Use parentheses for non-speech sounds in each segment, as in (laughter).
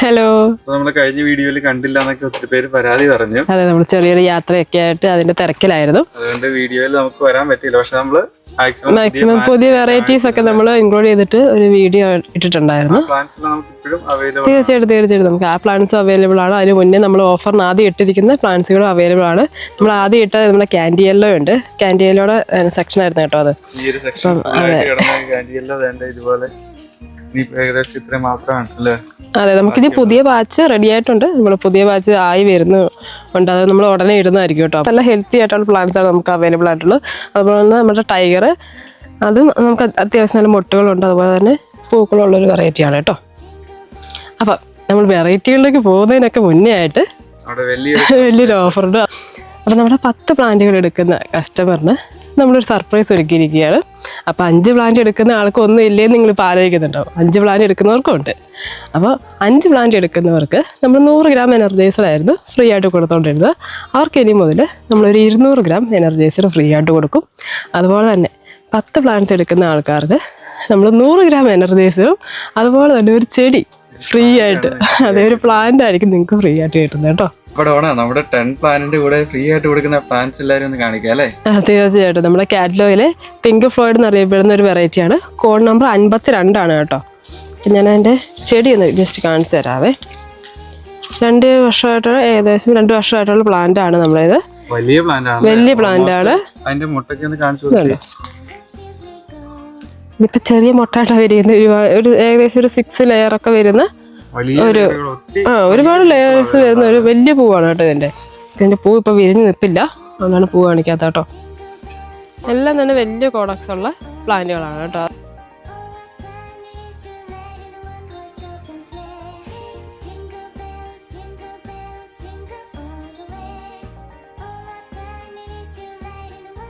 Hello. നമ്മൾ കഴിഞ്ഞ വീഡിയോയിൽ കണ്ടില്ല എന്നൊക്കെ ഒത്തിരി പേര് പരാതി പറഞ്ഞു. അതെ നമ്മൾ ചെറിയൊരു യാത്രയൊക്കെ ആയിട്ട് അതിന്റെ തിരക്കിലായിരുന്നു. അതുകൊണ്ട് വീഡിയോയിൽ നമുക്ക് വരാൻ പറ്റില്ല പക്ഷെ നമ്മൾ മാക്സിമം പുതിയ വെറൈറ്റീസ് ഒക്കെ നമ്മൾ ഇൻക്ലൂഡ് ചെയ്തിട്ട് ഒരു വീഡിയോ ഇട്ടിട്ടുണ്ടായിരുന്നു. തീർച്ചയായിട്ടും തീർച്ചയായിട്ടും. നമുക്ക് ആ പ്ലാൻസ് അവൈലബിൾ ആണ്. അതിന് മുന്നേ നമ്മൾ ഓഫറിന് ആദ്യം ഇട്ടിരിക്കുന്ന പ്ലാൻസുകളും അവൈലബിൾ ആണ്. നമ്മൾ ആദ്യം ഇട്ട നമ്മുടെ കാൻഡിയല്ലോ ഉണ്ട്. ക്യാൻഡിയലോടെ സെക്ഷൻ ആയിരുന്നു കേട്ടോ അത്. കാൻഡിയെല്ലാം ഇതുപോലെ. ഏകദേശം ഇത്രയും മാത്രമാണ് അല്ലേ? അതെ നമുക്കിനി പുതിയ ബാച്ച് റെഡി ആയിട്ടുണ്ട്. നമ്മൾ പുതിയ ബാച്ച് ആയി വരുന്നു. ഉണ്ട് അത് നമ്മൾ ഉടനെ ഇടുന്നതായിരിക്കും കേട്ടോ. നല്ല ഹെൽത്തി ആയിട്ടുള്ള പ്ലാന്റ്സ് ആണ് നമുക്ക് അവൈലബിൾ ആയിട്ടുള്ളത്. അതുപോലെ തന്നെ നമ്മുടെ ടൈഗർ അതും നമുക്ക് അത്യാവശ്യം നല്ല മുട്ടകളുണ്ട്. അതുപോലെ തന്നെ പൂക്കളുള്ള ഒരു പൂക്കളുള്ളൊരു വെറൈറ്റിയാണ് കേട്ടോ. അപ്പം നമ്മൾ വെറൈറ്റികളിലേക്ക് പോകുന്നതിനൊക്കെ മുന്നേ ആയിട്ട് വലിയൊരു (laughs) ഓഫറുണ്ട് അപ്പം നമ്മുടെ പത്ത് പ്ലാന്റുകൾ എടുക്കുന്ന കസ്റ്റമറിന് നമ്മളൊരു സർപ്രൈസ് ഒരുക്കിയിരിക്കുകയാണ്. അപ്പം അഞ്ച് പ്ലാന്റ് എടുക്കുന്ന ആൾക്കൊന്നും ഇല്ലേന്ന് നിങ്ങൾ ഇപ്പോൾ ആലോചിക്കുന്നുണ്ടാവും അഞ്ച് പ്ലാന്റ് എടുക്കുന്നവർക്കും ഉണ്ട് അപ്പോൾ അഞ്ച് പ്ലാന്റ് എടുക്കുന്നവർക്ക് നമ്മൾ നൂറ് ഗ്രാം എനർജൈസറായിരുന്നു ഫ്രീ ആയിട്ട് കൊടുത്തോണ്ടിരുന്നത്. അവർക്ക് ഇനി മുതൽ നമ്മളൊരു ഇരുന്നൂറ് ഗ്രാം എനർജൈസർ ഫ്രീ ആയിട്ട് കൊടുക്കും. അതുപോലെ തന്നെ പത്ത് പ്ലാന്റ്സ് എടുക്കുന്ന ആൾക്കാർക്ക് നമ്മൾ നൂറ് ഗ്രാം എനർജൈസറും അതുപോലെ തന്നെ ഒരു ചെടി ഫ്രീ ആയിട്ട്. അതേ ഒരു പ്ലാന്റ് ആയിരിക്കും നിങ്ങൾക്ക് ഫ്രീ ആയിട്ട് കിട്ടുന്നത് കേട്ടോ. ഓണ നമ്മുടെ ടെൻ പ്ലാനിന്റെ കൂടെ ഫ്രീ ആയിട്ട് കൊടുക്കുന്ന പ്ലാൻസ് എല്ലാവരും ഒന്ന് കാണിക്കാം അല്ലേ? തീർച്ചയായിട്ടും. നമ്മുടെ കാറ്റലോയിൽ പിങ്ക് ഫ്ലോയിഡ് എന്ന് അറിയപ്പെടുന്ന ഒരു വെറൈറ്റിയാണ് കോഡ് നമ്പർ അൻപത്തി രണ്ടാണ് കേട്ടോ. ഞാൻ അതിന്റെ ചെടി ഒന്ന് ജസ്റ്റ് കാണിച്ചു തരാവേ. രണ്ട് വർഷമായിട്ടുള്ള ഏകദേശം രണ്ട് വർഷമായിട്ടുള്ള പ്ലാന്റ് ആണ് നമ്മളിത്. വലിയ പ്ലാന്റ് ആണ് വലിയ പ്ലാന്റ് ആണ്. അതിന്റെ മുട്ടയ്ക്ക് ഒന്ന് കാണിച്ചു ഇതിപ്പോൾ ചെറിയ മുട്ടായിട്ടാണ് വരുന്നത്. ഒരു ഒരു ഏകദേശം ഒരു സിക്സ് ലെയർ ഒക്കെ വരുന്ന ഇലകൾ ആ ഒരുപാട് ലെയേഴ്സ് വരുന്ന ഒരു വലിയ പൂവാണ് കേട്ടോ ഇതിന്റെ. ഇതിന്റെ പൂ ഇപ്പോൾ വിരിഞ്ഞു നിൽപ്പില്ല അതുകൊണ്ടാണ് പൂ കാണിക്കാത്ത കേട്ടോ. എല്ലാം തന്നെ വലിയ കോഡക്സ് ഉള്ള പ്ലാന്റുകളാണ് കേട്ടോ.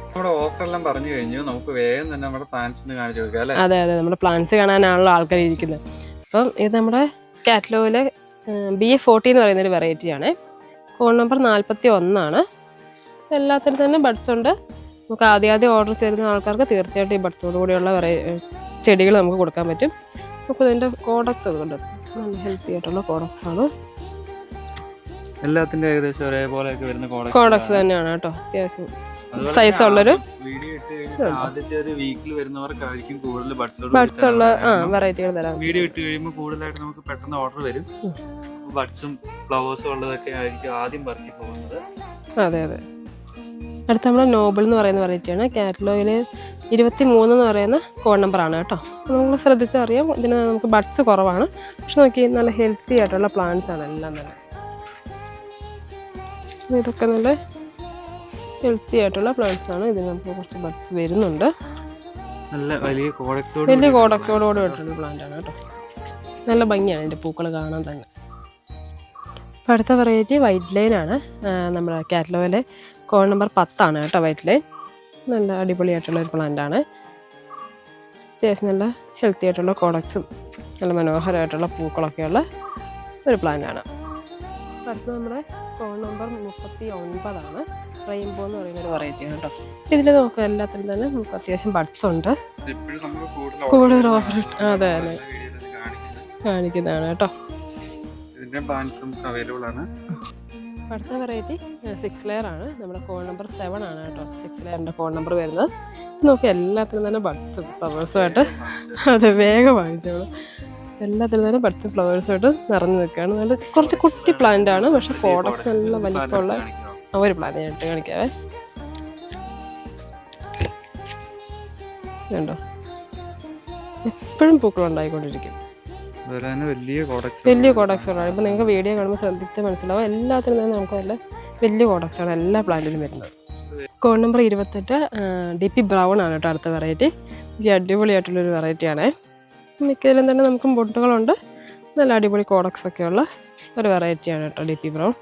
നമ്മുടെ ഓഫർ എല്ലാം പറഞ്ഞു കഴിഞ്ഞു. നമുക്ക് വേഗം തന്നെ നമ്മുടെ പ്ലാൻസ് കാണിച്ചു കൊടുക്കാം അല്ലേ? അതെ അതെ. നമ്മുടെ പ്ലാന്റ്സ് കാണാനാണല്ലോ ആൾക്കാർ ഇരിക്കുന്നത്. അപ്പം ഇത് നമ്മുടെ കാറ്റലോഗിലെ ബി എ ഫോർട്ടി എന്ന് പറയുന്നൊരു വെറൈറ്റിയാണ് കോൺ നമ്പർ നാൽപ്പത്തി ഒന്നാണ് എല്ലാത്തിനും തന്നെ ബഡ്സ് ഉണ്ട്. നമുക്ക് ആദ്യം ആദ്യം ഓർഡർ തരുന്ന ആൾക്കാർക്ക് തീർച്ചയായിട്ടും ഈ ബഡ്സോട് കൂടിയുള്ള വെറൈ ചെടികൾ നമുക്ക് കൊടുക്കാൻ പറ്റും. നമുക്ക് ഇതിന്റെ കോഡക്സ് അതുകൊണ്ട് നല്ല ഹെൽത്തി ആയിട്ടുള്ള കോഡക്സ് ആണ്. എല്ലാത്തിന്റെ ഏകദേശം ഒരേപോലെയൊക്കെ വരുന്ന കോഡക്സ് തന്നെയാണ് കേട്ടോ. അത്യാവശ്യം സൈസ് ഉള്ളൊരു ആദ്യത്തെ ഒരു വീക്കിൽ വരുന്നവർക്കായിരിക്കും കൂടുതൽ ബഡ്സോട് ബഡ്സ് ഉള്ള വെറൈറ്റികൾ തരാം വീഡിയോ ഇട്ട് കഴിയുമ്പോൾ കൂടുതലായിട്ട് നമുക്ക് പെട്ടെന്ന് ഓർഡർ വരും. ബഡ്സും ഫ്ലവേഴ്സും ഉള്ളതൊക്കെ ആയിരിക്കും ആദ്യം പറക്കി പോകുന്നത്. അതെ അതെ. അടുത്ത നമ്മൾ നോബിൾ എന്ന് പറയുന്ന വെറൈറ്റിയാണ് കാറ്റലോഗിൽ ഇരുപത്തി മൂന്ന് എന്ന് പറയുന്ന കോഡ് നമ്പറാണ് കേട്ടോ. നമ്മൾ ശ്രദ്ധിച്ചറിയാം. ഇതിന് നമുക്ക് ബഡ്സ് കുറവാണ്. പക്ഷെ നോക്കി നല്ല ഹെൽത്തി ആയിട്ടുള്ള പ്ലാന്റ്സ് ആണ്. എല്ലാം തന്നെ ഇതൊക്കെ നല്ല ഹെൽത്തി ആയിട്ടുള്ള പ്ലാന്റ്സ് ആണ് ഇതിന് നമുക്ക് കുറച്ച് ബഡ്സ് വരുന്നുണ്ട്. നല്ല വലിയ കോഡക്സോട് വലിയ കോഡക്സോടുകൂടി ആയിട്ടുള്ള പ്ലാന്റ് ആണ്. കേട്ടോ. നല്ല ഭംഗിയാണ് ഇതിന്റെ പൂക്കൾ കാണാൻ തന്നെ. അപ്പോൾ അടുത്ത വെറൈറ്റി വൈറ്റ് ലൈൻ ആണ്. നമ്മുടെ കാറ്റലോഗിലെ കോൺ നമ്പർ പത്താണ് കേട്ടോ വൈറ്റ് ലൈൻ നല്ല അടിപൊളിയായിട്ടുള്ള ഒരു പ്ലാന്റ് ആണ്. അത്യാവശ്യം നല്ല ഹെൽത്തി ആയിട്ടുള്ള കോഡക്സും നല്ല മനോഹരമായിട്ടുള്ള പൂക്കളൊക്കെയുള്ള ഒരു പ്ലാന്റ് ആണ്. അപ്പോൾ അടുത്ത നമ്മുടെ കോൺ നമ്പർ മുപ്പത്തി ഒൻപതാണ്. റെയിൻബോ എന്ന് പറയുന്ന ഒരു വെറൈറ്റിയാണ് കേട്ടോ. ഇതിൽ നോക്കുക എല്ലാത്തിലും തന്നെ നമുക്ക് അത്യാവശ്യം ബഡ്സ് ഉണ്ട്. കൂടുതൽ ഓഫർ അതെ അതെ. കാണിക്കുന്നതാണ് കേട്ടോ. അടുത്ത വെറൈറ്റി സിക്സ് ലെയർ ആണ്. നമ്മുടെ കോൾ നമ്പർ സെവൻ ആണ് കേട്ടോ. സിക്സ് ലെയറിന്റെ കോൾ നമ്പർ വരുന്നത്. നോക്കി എല്ലാത്തിനും തന്നെ ബഡ്സും ഫ്ലവേഴ്സുമായിട്ട് അതെ വേഗം വാങ്ങിച്ചോളൂ. എല്ലാത്തിനും തന്നെ ബഡ്സും ഫ്ലവേഴ്സുമായിട്ട് നിറഞ്ഞു നിൽക്കുകയാണ്. നല്ല കുറച്ച് കുട്ടി പ്ലാന്റ് ആണ് പക്ഷെ പ്രോഡക്ട്സ് നല്ല വലിപ്പമുള്ള ഒരു പ്ലാന്റ് ഞാൻ ഇട്ട് കാണിക്കാവേ. കണ്ടോ എപ്പോഴും പൂക്കൾ ഉണ്ടായിക്കൊണ്ടിരിക്കും. വലിയ കോഡക്സ് കോഡക്സുകളാണ് ഇപ്പം നിങ്ങൾക്ക് വീഡിയോ കാണുമ്പോൾ ശ്രദ്ധിച്ച് മനസ്സിലാവും. എല്ലാത്തിനും തന്നെ നമുക്ക് നല്ല വലിയ കോഡക്സാണ് എല്ലാ പ്ലാന്റിലും വരുന്നത്. കോഡ് നമ്പർ ഇരുപത്തെട്ട് ഡി പി ബ്രൗൺ ആണ് കേട്ടോ അടുത്ത വെറൈറ്റി ഈ അടിപൊളിയായിട്ടുള്ളൊരു വെറൈറ്റിയാണ് മിക്കതിലും തന്നെ നമുക്ക് ബൊട്ടുകളുണ്ട്. നല്ല അടിപൊളി കോഡക്സ് ഒക്കെയുള്ള ഒരു വെറൈറ്റിയാണ് കേട്ടോ ഡി പി ബ്രൗൺ.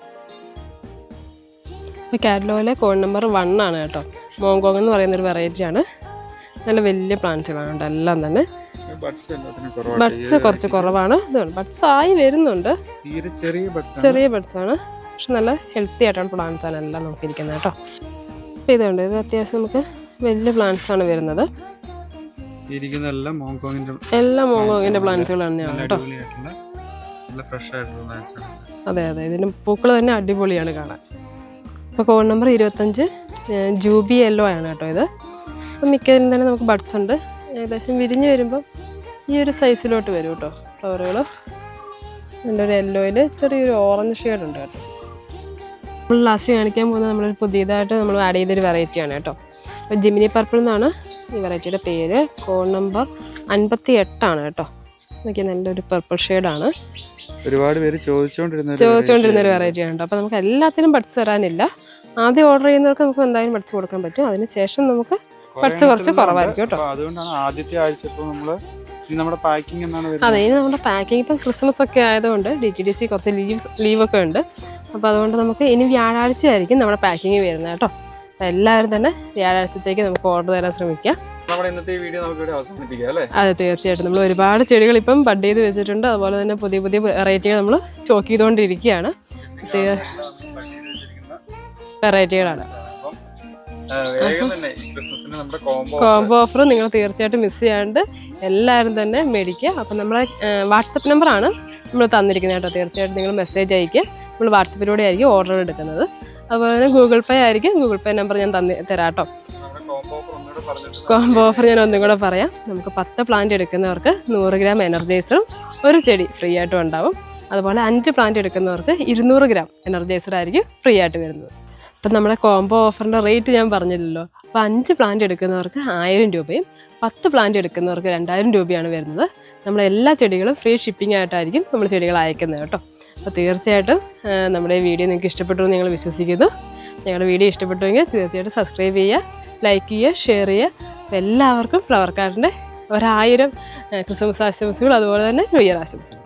ഇപ്പോൾ കാറ്റലോഗിലെ കോഡ് നമ്പർ വൺ ആണ് കേട്ടോ. മോങ്കോങ് എന്ന് പറയുന്നൊരു വെറൈറ്റിയാണ് നല്ല വലിയ പ്ലാന്റ്സുകളാണ് കേട്ടോ എല്ലാം തന്നെ. ബഡ്സ് കുറച്ച് കുറവാണ്. ഇതാണ് ബഡ്സ് ആയി വരുന്നുണ്ട്. ചെറിയ ബഡ്സ് ചെറിയ ബഡ്സ് ആണ്. പക്ഷെ നല്ല ഹെൽത്തി ആയിട്ടാണ് പ്ലാന്റ്സ് ആണ് എല്ലാം നമുക്ക് ഇരിക്കുന്നത് കേട്ടോ. അപ്പോൾ ഇതുണ്ട്. ഇത് അത്യാവശ്യം നമുക്ക് വലിയ പ്ലാന്റ്സ് ആണ് വരുന്നത്. എല്ലാ മോങ്കോങ്ങിന്റെ എല്ലാം ഞാൻ കേട്ടോ. അതെ അതെ. ഇതിന് പൂക്കൾ തന്നെ അടിപൊളിയാണ് കാണാൻ. അപ്പോൾ കോൺ നമ്പർ ഇരുപത്തഞ്ച് ജൂബി യെല്ലോ ആണ് കേട്ടോ ഇത്. അപ്പം മിക്കതിനും തന്നെ നമുക്ക് ബഡ്സ് ഉണ്ട്. ഏകദേശം വിരിഞ്ഞ് വരുമ്പം ഈ ഒരു സൈസിലോട്ട് വരും കേട്ടോ ഫ്ലവറുകൾ അതിന്റെ ഒരു യെല്ലോയിൽ ചെറിയൊരു ഓറഞ്ച് ഷെയ്ഡ് ഉണ്ട് കേട്ടോ. നമ്മൾ ലാസ്റ്റ് കാണിക്കാൻ പോകുന്നത് നമ്മളൊരു പുതിയതായിട്ട് നമ്മൾ ആഡ് ചെയ്തൊരു വെറൈറ്റിയാണ് കേട്ടോ. അപ്പോൾ ജിമിനി പർപ്പിൾ എന്നാണ് ഈ വെറൈറ്റിയുടെ പേര്. കോൺ നമ്പർ അൻപത്തി എട്ടാണ് കേട്ടോ. നോക്കി നല്ലൊരു പർപ്പിൾ ഷെയ്ഡാണ് ഒരുപാട് പേര് ചോദിച്ചുകൊണ്ടിരുന്ന ചോദിച്ചുകൊണ്ടിരുന്ന ഒരു വെറൈറ്റി ആണ് അപ്പോൾ നമുക്ക് എല്ലാത്തിനും ബഡ്സ് തരാനില്ല. ആദ്യം ഓർഡർ ചെയ്യുന്നവർക്ക് നമുക്ക് എന്തായാലും പഠിച്ചു കൊടുക്കാൻ പറ്റും. അതിന് ശേഷം നമുക്ക് പഠിച്ച് കുറച്ച് കുറവായിരിക്കും കേട്ടോ. അതുകൊണ്ടാണ് ആദ്യത്തെ ആഴ്ച ഇപ്പോൾ നമ്മൾ നമ്മുടെ പാക്കിംഗ് എന്നാണ് അതെ ഇനി നമ്മുടെ പാക്കിംഗ് ഇപ്പം ക്രിസ്മസ് ഒക്കെ ആയതുകൊണ്ട് ഡി ടി ഡി സി കുറച്ച് ലീവ്സ് ലീവൊക്കെ ഉണ്ട്. അപ്പോൾ അതുകൊണ്ട് നമുക്ക് ഇനി വ്യാഴാഴ്ച ആയിരിക്കും നമ്മുടെ പാക്കിംഗ് വരുന്നത് കേട്ടോ. എല്ലാവരും തന്നെ വ്യാഴാഴ്ചത്തേക്ക് നമുക്ക് ഓർഡർ തരാൻ ശ്രമിക്കാം. നമ്മുടെ ഇന്നത്തെ വീഡിയോ നമുക്ക് ഇവിടെ അവസാനിപ്പിക്കാം അല്ലേ? അതെ തീർച്ചയായിട്ടും. നമ്മൾ ഒരുപാട് ചെടികൾ ഇപ്പം ബഡ് ചെയ്ത് വെച്ചിട്ടുണ്ട്. അതുപോലെ തന്നെ പുതിയ പുതിയ വെറൈറ്റികൾ നമ്മൾ സ്റ്റോക്ക് ചെയ്തുകൊണ്ടിരിക്കുകയാണ്. വെറൈറ്റികളാണ്. കോംബോ ഓഫർ നിങ്ങൾ തീർച്ചയായിട്ടും മിസ് ചെയ്യാണ്ട് എല്ലാവരും തന്നെ മേടിക്കുക. അപ്പം നമ്മുടെ വാട്സപ്പ് നമ്പറാണ് നമ്മൾ തന്നിരിക്കുന്നത് കേട്ടോ. തീർച്ചയായിട്ടും നിങ്ങൾ മെസ്സേജ് അയക്കുക നമ്മൾ വാട്സപ്പിലൂടെ ആയിരിക്കും ഓർഡർ എടുക്കുന്നത്. അതുപോലെ തന്നെ ഗൂഗിൾ പേ ആയിരിക്കും. ഗൂഗിൾ പേ നമ്പർ ഞാൻ തന്നി തരാം കേട്ടോ. കോംബോ ഓഫർ ഞാൻ ഒന്നും കൂടെ പറയാം. നമുക്ക് പത്ത് പ്ലാന്റ് എടുക്കുന്നവർക്ക് നൂറ് ഗ്രാം എനർജൈസറും ഒരു ചെടി ഫ്രീ ആയിട്ടും ഉണ്ടാവും. അതുപോലെ അഞ്ച് പ്ലാന്റ് എടുക്കുന്നവർക്ക് ഇരുന്നൂറ് ഗ്രാം എനർജൈസർ ആയിരിക്കും ഫ്രീ ആയിട്ട് വരുന്നത്. അപ്പം നമ്മുടെ കോംബോ ഓഫറിന്റെ റേറ്റ് ഞാൻ പറഞ്ഞില്ലല്ലോ. അപ്പോൾ അഞ്ച് പ്ലാന്റ് എടുക്കുന്നവർക്ക് ആയിരം രൂപയും പത്ത് പ്ലാന്റ് എടുക്കുന്നവർക്ക് രണ്ടായിരം രൂപയാണ് വരുന്നത്. നമ്മൾ എല്ലാ ചെടികളും ഫ്രീ ഷിപ്പിംഗ് ആയിട്ടായിരിക്കും നമ്മൾ ചെടികൾ അയക്കുന്നത് കേട്ടോ. അപ്പോൾ തീർച്ചയായിട്ടും നമ്മുടെ വീഡിയോ നിങ്ങൾക്ക് ഇഷ്ടപ്പെട്ടു എന്ന് ഞങ്ങൾ വിശ്വസിക്കുന്നു. ഞങ്ങളുടെ വീഡിയോ ഇഷ്ടപ്പെട്ടുവെങ്കിൽ തീർച്ചയായിട്ടും സബ്സ്ക്രൈബ് ചെയ്യുക ലൈക്ക് ചെയ്യുക ഷെയർ ചെയ്യുക. അപ്പോൾ എല്ലാവർക്കും ഫ്ലവർ കാർഡിന്റെ ഒരായിരം ക്രിസ്മസ് ആശംസകൾ അതുപോലെ തന്നെ ന്യൂ ഇയർ ആശംസകൾ.